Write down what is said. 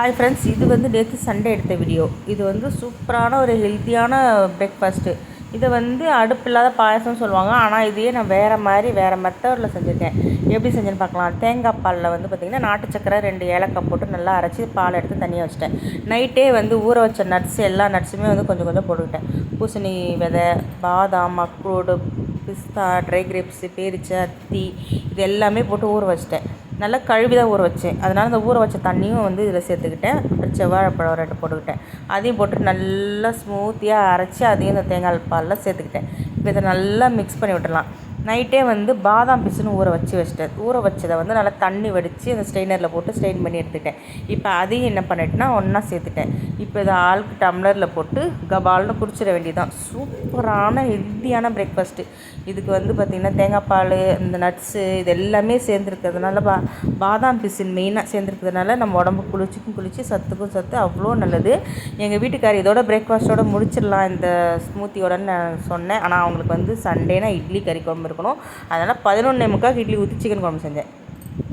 Hi friends இது வந்து நேற்று சண்டே எடுத்த வீடியோ இது வந்து சூப்பரான ஒரு ஹெல்த்தியான பிரேக்ஃபாஸ்ட்டு இதை வந்து அடுப்பு இல்லாத பாயசம்னு சொல்லுவாங்க. ஆனால் இதையே நான் வேறு மாதிரி வேறு மெத்தடில் செஞ்சுருக்கேன். எப்படி செஞ்சேன்னு பார்க்கலாம். தேங்காய் பாலில் வந்து பார்த்திங்கன்னா நாட்டு சக்கரை ரெண்டு ஏலக்காய் போட்டு நல்லா அரைச்சி பால் எடுத்து தனியாக வச்சுட்டேன். நைட்டே வந்து ஊற வச்ச நட்ஸ் எல்லா நட்ஸுமே வந்து கொஞ்சம் கொஞ்சம் போட்டுக்கிட்டேன். பூசணி விதை பாதாம் அக்ரோடு பிஸ்தா ட்ரை கிரேப்ஸு பேரிச்சை அத்தி இது எல்லாமே போட்டு ஊற வச்சிட்டேன். நல்லா கழுவி தான் ஊற வச்சேன். அதனால் அந்த ஊற வச்ச தண்ணியும் வந்து இதில் சேர்த்துக்கிட்டேன். அப்புறம் செவ்வாழைப்பழம் ரெண்டு போட்டுக்கிட்டேன். அதையும் போட்டு நல்லா ஸ்மூத்தியாக அரைச்சி அதையும் இந்த தேங்காய் பாலில் சேர்த்துக்கிட்டேன். இப்போ இதை நல்லா மிக்ஸ் பண்ணி விட்டுடலாம். நைட்டே வந்து பாதாம் பிசுன்னு ஊற வச்சு வச்சிட்டேன். ஊற வச்சதை வந்து நல்லா தண்ணி வடித்து அந்த ஸ்ட்ரெயினரில் போட்டு ஸ்ட்ரெயின் பண்ணி எடுத்துக்கிட்டேன். இப்போ அதையும் என்ன பண்ணிட்டேன்னா ஒன்றா சேர்த்துட்டேன். இப்போ இதை ஆளுக்கு டம்ளரில் போட்டு கபால்னு குடிச்சிட வேண்டியதுதான். சூப்பரான ஹெல்த்தியான பிரேக்ஃபாஸ்ட்டு இதுக்கு வந்து பார்த்திங்கன்னா தேங்காய் பால் இந்த நட்ஸு இது எல்லாமே சேர்ந்துருக்கிறதுனால பா பாதாம் பிசின் மெயினாக சேர்ந்துருக்கிறதுனால நம்ம உடம்பு குளிச்சுக்கும் குளிர்ச்சி சத்துக்கும் சத்து அவ்வளோ நல்லது. எங்கள் வீட்டுக்கார் இதோட பிரேக்ஃபாஸ்ட்டோட முடிச்சிடலாம் இந்த ஸ்மூத்தியோடன்னு நான் சொன்னேன். ஆனால் அவங்களுக்கு வந்து சண்டேனா இட்லி கறி குழம்பு இருக்கணும். அதனால் பதினொன்னே முக்கால் இட்லி ஊற்றி சிக்கன் குழம்பு செஞ்சேன்.